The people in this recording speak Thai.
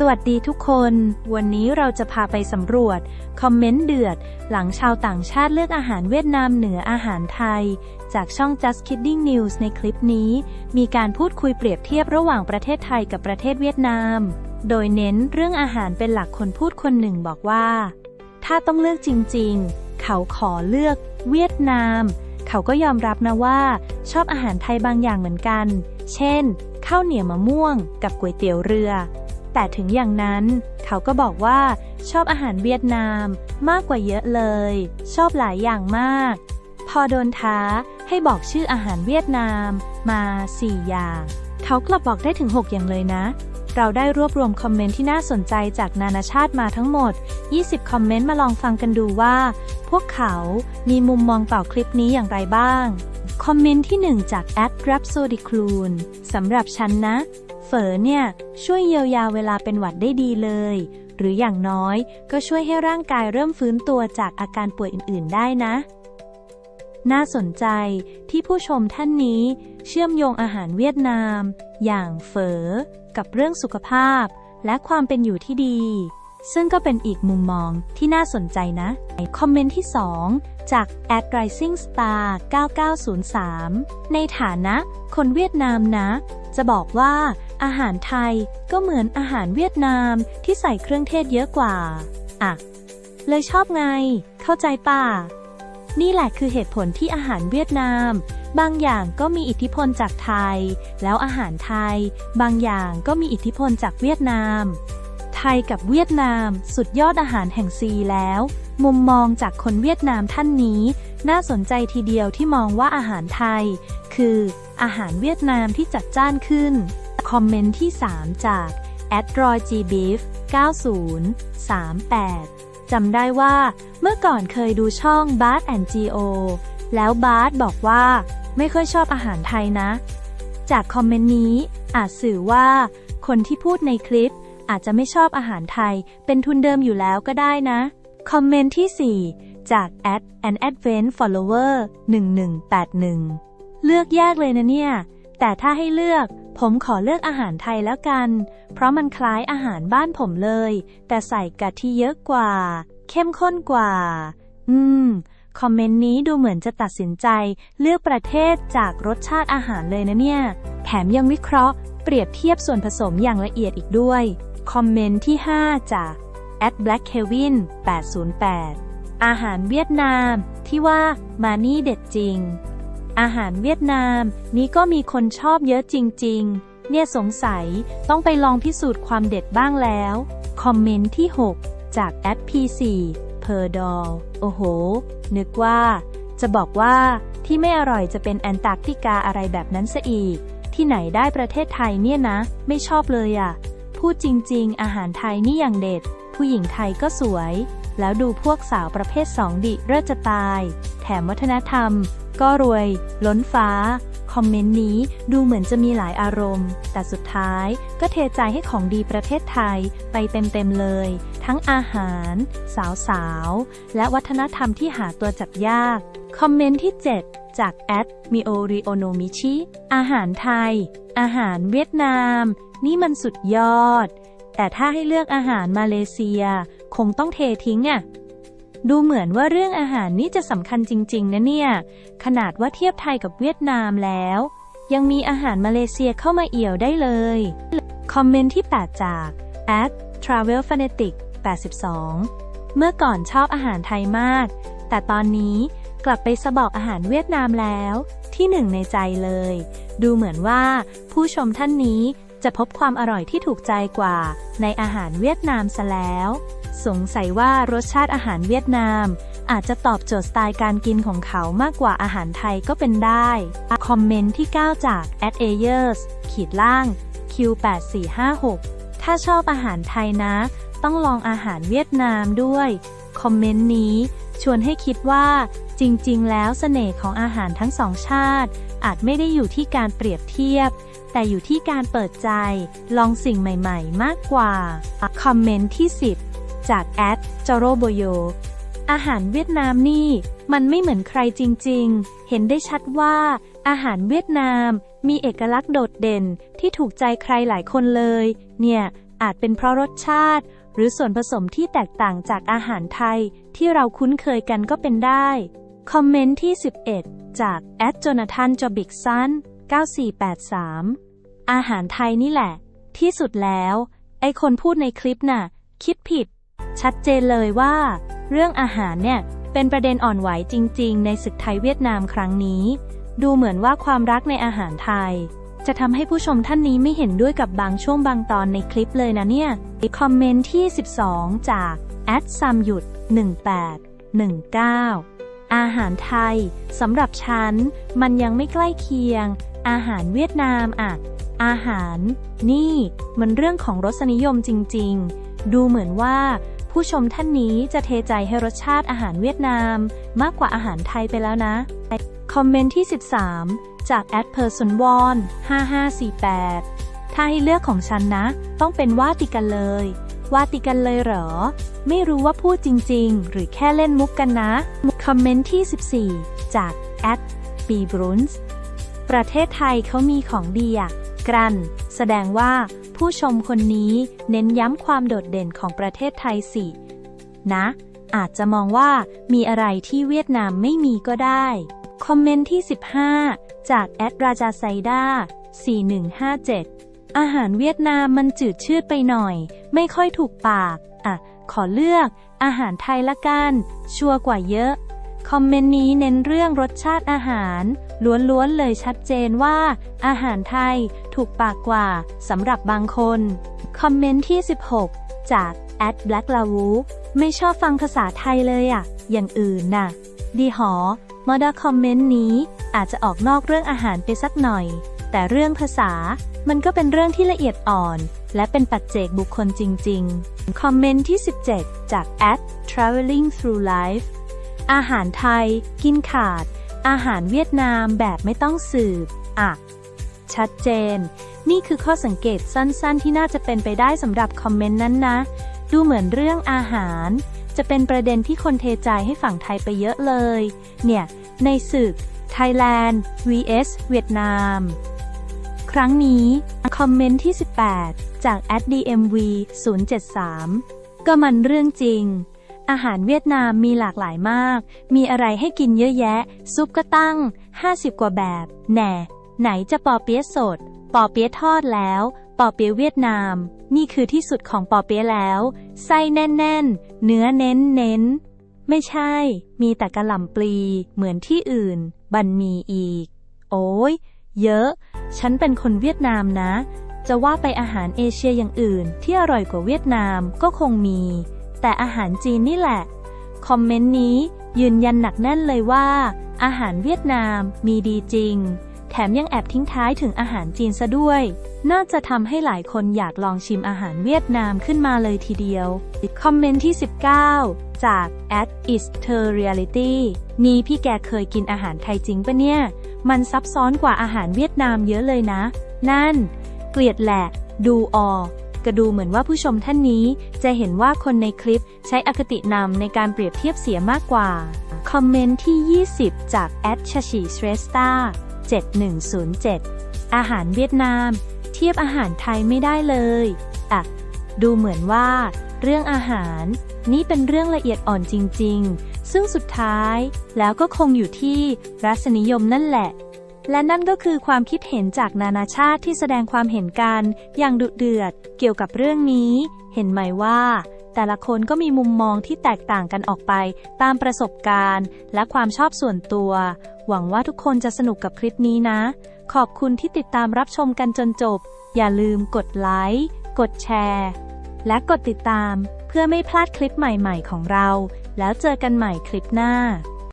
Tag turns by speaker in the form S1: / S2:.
S1: สวัสดีทุกคน วันนี้เราจะพาไปสำรวจ คอมเมนต์เดือด หลังชาวต่างชาติเลือกอาหารเวียดนามเหนืออาหารไทย จากช่อง Just Kidding News ในคลิปนี้ มีการพูดคุยเปรียบเทียบระหว่างประเทศไทยกับประเทศเวียดนาม โดยเน้นเรื่องอาหารเป็นหลักคนพูดคนหนึ่งบอกว่า ถ้าต้องเลือกจริงๆ เขาขอเลือกเวียดนาม เขาก็ยอมรับนะว่า ชอบอาหารไทยบางอย่างเหมือนกัน เช่น ข้าวเหนียวมะม่วง กับก๋วยเตี๋ยวเรือ แต่ถึงอย่างนั้น เขาก็บอกว่าชอบอาหารเวียดนามมากกว่าเยอะเลย ชอบหลายอย่างมาก พอโดนท้าให้บอกชื่ออาหารเวียดนามมา4อย่าง เขากลับบอกได้ถึง 6 อย่างเลยนะ เราได้รวบรวมคอมเมนต์ที่น่าสนใจจากนานาชาติมาทั้งหมด 20 คอมเมนต์มาลองฟังกันดูว่า พวกเขามีมุมมองต่อคลิปนี้อย่างไรบ้าง คอมเมนต์ที่ 1 จาก a d r a p s o d y c l u n สำหรับฉันนะ เฝอเนี่ยช่วยเยียวยาเวลาเป็นหวัดได้ดีเลย หรืออย่างน้อยก็ช่วยให้ร่างกายเริ่มฟื้นตัวจากอาการป่วยอื่น ๆ ได้นะ น่าสนใจที่ผู้ชมท่านนี้ เชื่อมโยงอาหารเวียดนาม อย่างเฝอ กับเรื่องสุขภาพ และความเป็นอยู่ที่ดี ซึ่งก็เป็นอีกมุมมองที่น่าสนใจนะ คอมเมนต์ที่ 2 จาก a d Rising Star 9903 ในฐานะ คนเวียดนามนะ จะบอกว่า อาหารไทยก็เหมือนอาหารเวียดนามที่ใส่เครื่องเทศเยอะกว่า อะ เลยชอบไง เข้าใจป่ะ นี่แหละคือเหตุผลที่อาหารเวียดนาม บางอย่างก็มีอิทธิพลจากไทย แล้วอาหารไทย บางอย่างก็มีอิทธิพลจากเวียดนาม ไทยกับเวียดนามสุดยอดอาหารแห่งซีแล้ว มุมมองจากคนเวียดนามท่านนี้ น่าสนใจทีเดียวที่มองว่าอาหารไทย คืออาหารเวียดนามที่จัดจ้านขึ้น คอมเมนต์ที่ 3 จาก a d r o y g beef 9038จำได้ว่า เมื่อก่อนเคยดูช่อง b a r t and Geo แล้วบาร์ t บอกว่า ไม่ค่อยชอบอาหารไทยนะ จากคอมเมนต์นี้ อาจสื่อว่า คนที่พูดในคลิป อาจจะไม่ชอบอาหารไทย เป็นทุนเดิมอยู่แล้วก็ได้นะ คอมเมนต์ที่ 4 จาก at an advent follower 1181 เลือกยากเลยนะเนี่ย แต่ถ้าให้เลือก ผมขอเลือกอาหารไทยแล้วกัน เพราะมันคล้ายอาหารบ้านผมเลย แต่ใส่กะทิเยอะกว่า เข้มข้นกว่า อืม คอมเมนต์นี้ดูเหมือนจะตัดสินใจ เลือกประเทศจากรสชาติอาหารเลยนะเนี่ย แถมยังวิเคราะห์ เปรียบเทียบส่วนผสมอย่างละเอียดอีกด้วย คอมเมนต์ที่ 5 จาก at black kevin 808 อาหารเวียดนาม ที่ว่ามานี่เด็ดจริง อาหารเวียดนาม นี้ก็มีคนชอบเยอะจริง ๆ เนี่ยสงสัยต้องไปลองพิสูจน์ความเด็ดบ้างแล้ว คอมเมนต์ที่ 6 จาก at p4 p e r d o l โอ้โห นึกว่า จะบอกว่าที่ไม่อร่อยจะเป็นแอนตาร์กติกาอะไรแบบนั้นซะอีก ที่ไหนได้ประเทศไทยเนี่ยนะ ไม่ชอบเลยอะ่ะ พูดจริง ๆ อาหารไทยนี่อย่างเด็ด ผู้หญิงไทยก็สวย แล้วดูพวกสาวประเภทสองดิเลิศจะตาย แถมวัฒนธรรม ก็รวย ล้นฟ้า คอมเมนต์นี้ดูเหมือนจะมีหลายอารมณ์ แต่สุดท้ายก็เทใจให้ของดีประเทศไทยไปเต็มๆเลย ทั้งอาหาร สาวๆ และวัฒนธรรมที่หาตัวจับยาก คอมเมนต์ที่ 7 จากแอดมิโอริโอโนมิชิ อาหารไทย อาหารเวียดนาม นี่มันสุดยอด แต่ถ้าให้เลือกอาหารมาเลเซีย คงต้องเททิ้งอะ่ะ ดูเหมือนว่าเรื่องอาหารนี่จะสำคัญจริง ๆ นะเนี่ย ขนาดว่าเทียบไทยกับเวียดนามแล้ว ยังมีอาหารมาเลเซียเข้ามาเอี่ยวได้เลย คอมเมนต์ที่ 8 จาก at travel fanatic 82 เมื่อก่อนชอบอาหารไทยมาก แต่ตอนนี้กลับไปสะบอกอาหารเวียดนามแล้ว ที่หนึ่งในใจเลย ดูเหมือนว่าผู้ชมท่านนี้ จะพบความอร่อยที่ถูกใจกว่า ในอาหารเวียดนามซะแล้ว สงสัยว่ารสชาติอาหารเวียดนาม อาจจะตอบโจทย์สไตล์การกินของเขามากกว่าอาหารไทยก็เป็นได้ คอมเมนต์ที่ 9 จาก at ayers ขีดล่าง q8456 ถ้าชอบอาหารไทยนะ ต้องลองอาหารเวียดนามด้วย คอมเมนต์นี้ชวนให้คิดว่า จริง ๆ แล้วเสน่ห์ของอาหารทั้งสองชาติ อาจไม่ได้อยู่ที่การเปรียบเทียบ แต่อยู่ที่การเปิดใจ ลองสิ่งใหม่ๆ มากกว่า คอมเมนต์ที่ 10 จากแอดจโรโบโย อาหารเวียดนามนี่ มันไม่เหมือนใครจริงๆ เห็นได้ชัดว่า อาหารเวียดนาม มีเอกลักษณ์โดดเด่นที่ถูกใจใครหลายคนเลย เนี่ย อาจเป็นเพราะรสชาติ หรือส่วนผสมที่แตกต่างจากอาหารไทย ที่เราคุ้นเคยกันก็เป็นได้ คอมเมนต์ที่ 11 จากแอดจนาธานจอบิกซัน9483 อาหารไทยนี่แหละ ที่สุดแล้ว ไอคนพูดในคลิปน่ะ คิดผิด ชัดเจนเลยว่า เรื่องอาหารเนี่ย เป็นประเด็นอ่อนไหวจริง ๆ ในศึกไทยเวียดนามครั้งนี้ ดูเหมือนว่าความรักในอาหารไทย จะทำให้ผู้ชมท่านนี้ไม่เห็นด้วยกับบางช่วงบางตอนในคลิปเลยนะเนี่ยคอมเมนต์ที่ 12 จากแอดซัมหยุด1819 อาหารไทยสำหรับฉัน มันยังไม่ใกล้เคียง อาหารเวียดนามอะอาหาร นี่มันเรื่องของรสนิยมจริง ๆ ดูเหมือนว่า ผู้ชมท่านนี้จะเทใจให้รสชาติอาหารเวียดนาม มากกว่าอาหารไทยไปแล้วนะ คอมเมนต์ที่ 13 จากแอดเพอร์ซ n นวอน5548 ถ้าให้เลือกของฉันนะ ต้องเป็นวาติกันเลย วาติกันเลยเหรอ ไม่รู้ว่าพูดจริง ๆ หรือแค่เล่นมุกกันนะ คอมเมนต์ที่ 14 จากแอดปีบรุนส์ประเทศไทยเขามีของดีอะกรัน แสดงว่าผู้ชมคนนี้เน้นย้ำความโดดเด่นของประเทศไทยสิ นะ อาจจะมองว่ามีอะไรที่เวียดนามไม่มีก็ได้ คอมเมนต์ที่ 15 จากแอดราจาไซด้า4157 อาหารเวียดนามมันจืดชืดไปหน่อย ไม่ค่อยถูกปาก อะ ขอเลือก อาหารไทยละกัน ชัวร์กว่าเยอะ คอมเมนต์นี้เน้นเรื่องรสชาติอาหาร ล้วนๆเลยชัดเจนว่า อาหารไทยถูกปากกว่าสำหรับบางคน คอมเมนต์ที่ 16 จากแอด Black l a w u ไม่ชอบฟังภาษาไทยเลยอะอย่างอื่นน่ะ ดีหอมอดคอมเมนต์นี้อาจจะออกนอกเรื่องอาหารไปสักหน่อย แต่เรื่องภาษามันก็เป็นเรื่องที่ละเอียดอ่อน และเป็นปัจเจกบุคคลจริง ๆ คอมเมนต์ที่ 17 จาก at traveling through life อาหารไทย กินขาด อาหารเวียดนามแบบไม่ต้องสืบ อะ ชัดเจน นี่คือข้อสังเกตสั้นๆ ที่น่าจะเป็นไปได้สำหรับคอมเมนต์นั้นนะ ดูเหมือนเรื่องอาหาร จะเป็นประเด็นที่คนเทใจให้ฝั่งไทยไปเยอะเลย เนี่ย ในศึก Thailand vs เวียดนาม ครั้งนี้ คอมเมนต์ที่ 18 จาก @dmv 073 ก็มันเรื่องจริง อาหารเวียดนามมีหลากหลายมาก มีอะไรให้กินเยอะแยะ ซุปก็ตั้ง 50 กว่าแบบ แหน่ ไหนจะปอเปี๊ยะสด ปอเปี๊ยะทอดแล้ว ปอเปี๊ยะเวียดนาม นี่คือที่สุดของปอเปี๊ยะแล้ว ไส้แน่นๆ เนื้อเน้นเน้นๆไม่ใช่ มีแต่กระหล่ำปลี เหมือนที่อื่น บันมีอีก โอ้ย เยอะ ฉันเป็นคนเวียดนามนะ จะว่าไปอาหารเอเชียอย่างอื่น ที่อร่อยกว่าเวียดนามก็คงมี แต่อาหารจีนนี่แหละ คอมเมนต์นี้ยืนยันหนักแน่นเลยว่า อาหารเวียดนามมีดีจริง แถมยังแอบทิ้งท้ายถึงอาหารจีนซะด้วย น่าจะทำให้หลายคนอยากลองชิมอาหารเวียดนามขึ้นมาเลยทีเดียว คอมเมนต์ที่ 19 จาก at is ter reality นี่พี่แกเคยกินอาหารไทยจริงปะเนี่ย มันซับซ้อนกว่าอาหารเวียดนามเยอะเลยนะ นั่น เกลียดแหละ ดูออกก็ดูเหมือนว่าผู้ชมท่านนี้ จะเห็นว่าคนในคลิปใช้อคตินำในการเปรียบเทียบเสียมากกว่า คอมเมนต์ที่ 20 จากแอดชชีสเรสตา7107 อาหารเวียดนาม เทียบอาหารไทยไม่ได้เลยอะดูเหมือนว่า เรื่องอาหาร นี่เป็นเรื่องละเอียดอ่อนจริง ๆ ซึ่งสุดท้ายแล้วก็คงอยู่ที่รสนิยมนั่นแหละ และนั่นก็คือความคิดเห็นจากนานาชาติที่แสดงความเห็นกันอย่างดุเดือดเกี่ยวกับเรื่องนี้ เห็นไหมว่า แต่ละคนก็มีมุมมองที่แตกต่างกันออกไปตามประสบการณ์ และความชอบส่วนตัว หวังว่าทุกคนจะสนุกกับคลิปนี้นะ ขอบคุณที่ติดตามรับชมกันจนจบ อย่าลืมกดไลค์ กดแชร์ และกดติดตามเพื่อไม่พลาดคลิปใหม่ๆของเรา แล้วเจอกันใหม่คลิปหน้า